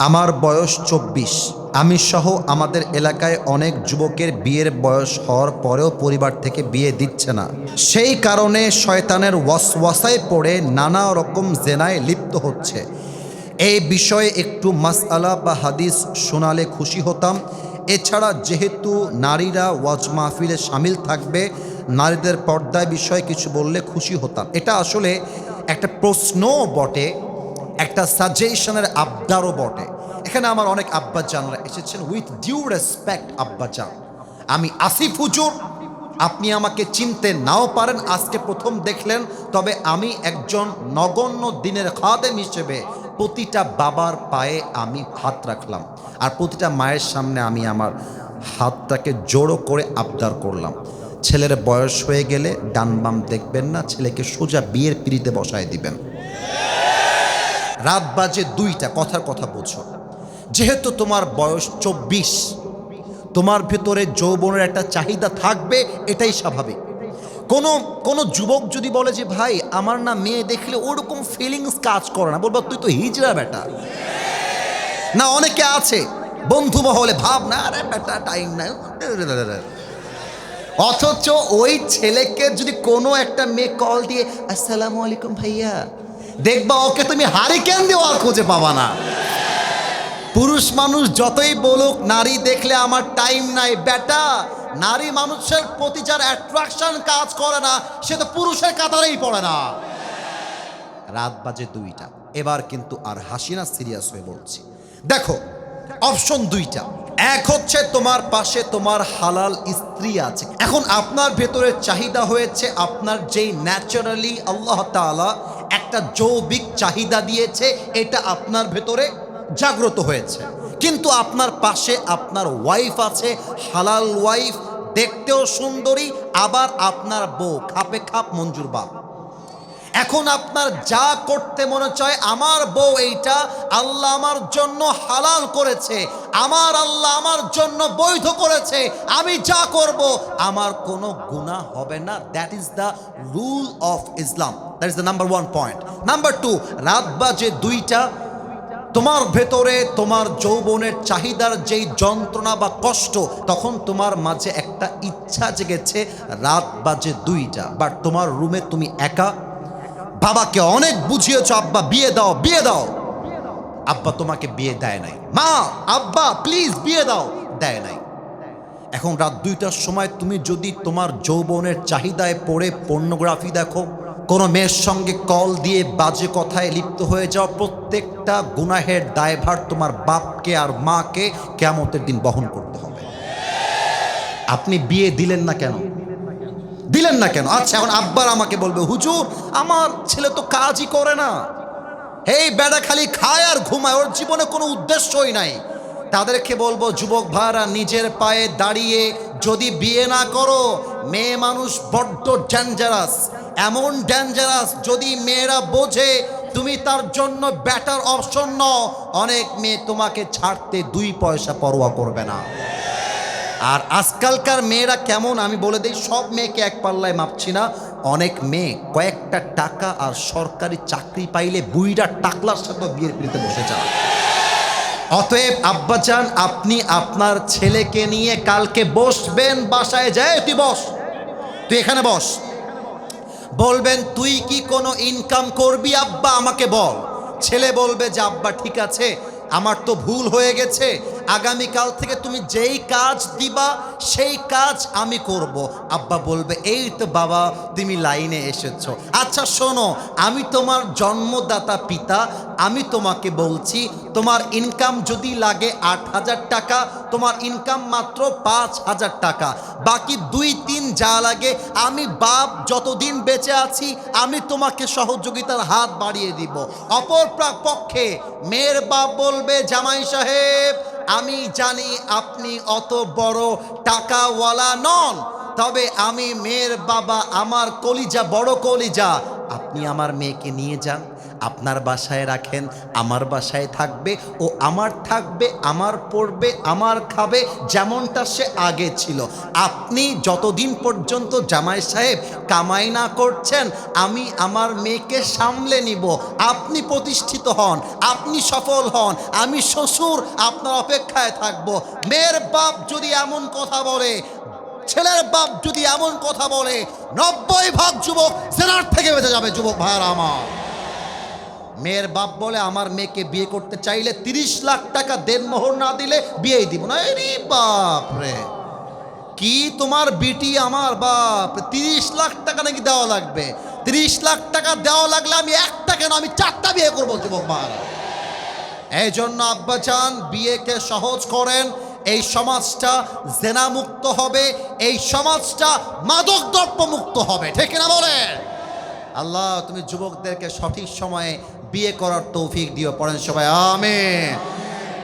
আমার বয়স চব্বিশ। আমি সহ আমাদের এলাকায় অনেক যুবকের বিয়ের বয়স হওয়ার পরেও পরিবার থেকে বিয়ে দিচ্ছে না। সেই কারণে শয়তানের ওয়াসওয়াসায় পড়ে নানা রকম জেনায় লিপ্ত হচ্ছে। এই বিষয়ে একটু মাসআলা বা হাদিস শোনালে খুশি হতাম। এছাড়া যেহেতু নারীরা ওয়াজ মাহফিলে সামিল থাকবে, নারীদের পর্দায় বিষয়ে কিছু বললে খুশি হতাম। এটা আসলে একটা প্রশ্নও বটে। একটা সাজেশনের আবদারও বটে। এখানে আমার অনেক আব্বাজানরা এসেছেন উইথ ডিউ রেসপেক্ট আব্বাজান, আমি আসিফ হুজুর, আপনি আমাকে চিনতে নাও পারেন, আজকে প্রথম দেখলেন, তবে আমি একজন নগণ্য দিনের খাদেম হিসেবে প্রতিটা বাবার পায়ে আমি হাত রাখলাম আর প্রতিটা মায়ের সামনে আমি আমার হাতটাকে জোড়ো করে আবদার করলাম। ছেলের বয়স হয়ে গেলে ডান বাম দেখবেন না, ছেলেকে সোজা বিয়ের পিড়িতে বসায় দিবেন। রাত বাজে দুইটা, কথার কথা বোঝো যেহেতু তোমার বয়স চব্বিশ, তোমার ভেতরে যৌবনের একটা চাহিদা থাকবে, এটাই স্বাভাবিক। কোনো কোনো যুবক যদি বলে যে, ভাই, আমার না মেয়ে দেখলে ওরকম ফিলিংস কাজ করে না। বলব, তুই তো হিজড়া বেটা। না, অনেকে আছে, বন্ধু মহলে ভাব না, আরে বেটা টাইম না অথচ ওই ছেলেকে যদি কোনো একটা মেয়ে কল দিয়ে, আসসালামু আলাইকুম ভাইয়া। দেখবা ওকে তুমি হারিকেন দিয়ে আর খুঁজে পাবা না। পুরুষ মানুষ যতই বলুক, নারী দেখলে আমার টাইম নাই। বেটা, নারী মানুষের প্রতি যার অ্যাট্রাকশন কাজ করে না, সে তো পুরুষের কাতারেই পড়ে না। রাত বাজে দুইটা। এবার কিন্তু আর হাসি না সিরিয়াস হয়ে বলছি। দেখো অপশন দুইটা। এক হচ্ছে তোমার পাশে তোমার হালাল স্ত্রী আছে। এখন আপনার ভেতরে চাহিদা হয়েছে আপনার যেই ন্যাচারালি আল্লাহ তাআলা একটা যৌবিক চাহিদা দিয়েছে, এটা আপনার ভেতরে জাগ্রত হয়েছে। কিন্তু আপনার পাশে আপনার ওয়াইফ আছে, হালাল ওয়াইফ দেখতেও সুন্দরী, আবার আপনার বউ, খাপে খাপ মঞ্জুর বাপ। এখন আপনার যা করতে মনে চায়, আমার বউ এইটা, আল্লাহ আমার জন্য হালাল করেছে, আমার আল্লাহ আমার জন্য বৈধ করেছে, আমি যা করব, আমার কোনো গুণা হবে না। That is the rule of Islam that is the number one point number two রাত বাজে দুইটা, তোমার ভেতরে তোমার যৌবনের চাহিদার যেই যন্ত্রণা বা কষ্ট, তখন তোমার মাঝে একটা ইচ্ছা জেগেছে রাত বাজে দুইটা। বাট তোমার রুমে তুমি একা বাবাকে অনেক বুঝিয়েছ, আব্বা, বিয়ে দাও বিয়ে দাও। আব্বা তোমাকে বিয়ে দেয় নাই। মা, আব্বা প্লিজ বিয়ে দাও। দেয় নাই। এখন রাত দুইটার সময় তুমি যদি তোমার যৌবনের চাহিদায় পড়ে পর্নোগ্রাফি দেখো, কোনো মেয়ের সঙ্গে কল দিয়ে বাজে কথায় লিপ্ত হয়ে যাও, প্রত্যেকটা গুনাহের দায়ভার তোমার বাপকে আর মাকে কেমতের দিন বহন করতে হবে। আপনি বিয়ে দিলেন না কেন? দিলেন না কেন? আচ্ছা এখন আব্বার আমাকে বলবে, হুজুর, আমার ছেলে তো কাজই করে না। এই বেড়া খালি খায় আর ঘুমায়, ওর জীবনে কোনো উদ্দেশ্যই নাই। তাদেরকে বলব, যুবক ভাইরা, নিজের পায়ে দাঁড়িয়ে যদি বিয়ে না করো, মেয়ে মানুষ বড্ড ডেঞ্জারাস এমন ডেঞ্জারাস যদি মেয়েরা বোঝে, তুমি তার জন্য ব্যাটার অপশন নও। অনেক মেয়ে তোমাকে ছাড়তে দুই পয়সা পরোয়া করবে না। আর আজকালকার মেয়েরা কেমন, আমি বলে দিই, সব মেয়েকে এক পাল্লায় মাপছি না। অনেক মেয়ে কয়েকটা টাকা আর সরকারি চাকরি পাইলে বুইরা টাকলার সাথে বিয়ের পিড়িতে বসে যান অতএব আব্বাজান, আপনি আপনার ছেলেকে নিয়ে কালকে বসবেন, বাসায় যায়, তুই বস। তুই এখানে বস। বলবেন, তুই কি কোনো ইনকাম করবি আব্বা? আমাকে বল। ছেলে বলবে যে, আব্বা, ঠিক আছে, আমার তো ভুল হয়ে গেছে। আগামীকাল থেকে তুমি যেই কাজ দিবা, সেই কাজ আমি করব। আব্বা বলবে, এই তো বাবা, তুমি লাইনে এসেছ। আচ্ছা শোনো, আমি তোমার জন্মদাতা পিতা আমি তোমাকে বলছি, তোমার ইনকাম যদি লাগে আট হাজার টাকা, তোমার ইনকাম মাত্র পাঁচ হাজার টাকা। বাকি দুই, তিন যা লাগে, আমি বাপ যতদিন বেঁচে আছি, আমি তোমাকে সহযোগিতার হাত বাড়িয়ে দিব। অপর প্রা- পক্ষে মেয়ের বাপ বলবে, জামাই সাহেব, আমি জানি আপনি অত বড় টাকাওয়ালা নন। তবে আমি মেয়ের বাবা, আমার কলিজা, বড় কলিজা। আপনি আমার মেয়েকে নিয়ে যান, আপনার বাসায় রাখেন, আমার বাসায় থাকবে, ও আমার থাকবে, আমার পড়বে, আমার খাবে, যেমনটা সে আগে ছিল। আপনি যতদিন পর্যন্ত জামাই সাহেব কামাই না করছেন, আমি আমার মেয়েকে সামলে নিব। আপনি প্রতিষ্ঠিত হন, আপনি সফল হন, আমি শ্বশুর, আপনার অপেক্ষায় থাকব। মেয়ের বাপ যদি এমন কথা বলে ছেলের বাপ যদি এমন কথা বলে, নব্বই ভাগ যুবক সেনার থেকে বেঁচে যাবে, যুবক ভাইয়ার আমার। মেয়ের বাপ বলে, আমার মেয়েকে বিয়ে করতে চাইলে তিরিশ লাখ টাকা দেনমোহর না দিলে বিয়েই দিব না। এরি বাপ রে। কি তোমার বিটি আমার বাপ? তিরিশ লাখ টাকা নাকি দেওয়া লাগবে? তিরিশ লাখ টাকা দেওয়া লাগলে আমি একটা কেন? আমি চারটা বিয়ে করব, যুবক ভাইয়ারা। এই জন্য আব্বা চান বিয়েকে সহজ করেন এই সমাজটা জেনামুক্ত হবে, এই সমাজটা মাদক মুক্ত হবে, ঠিক না বলে আল্লাহ, তুমি যুবকদেরকে সঠিক সময়ে বিয়ে করার তৌফিক দিও, পড়েন সবাই, আমেন।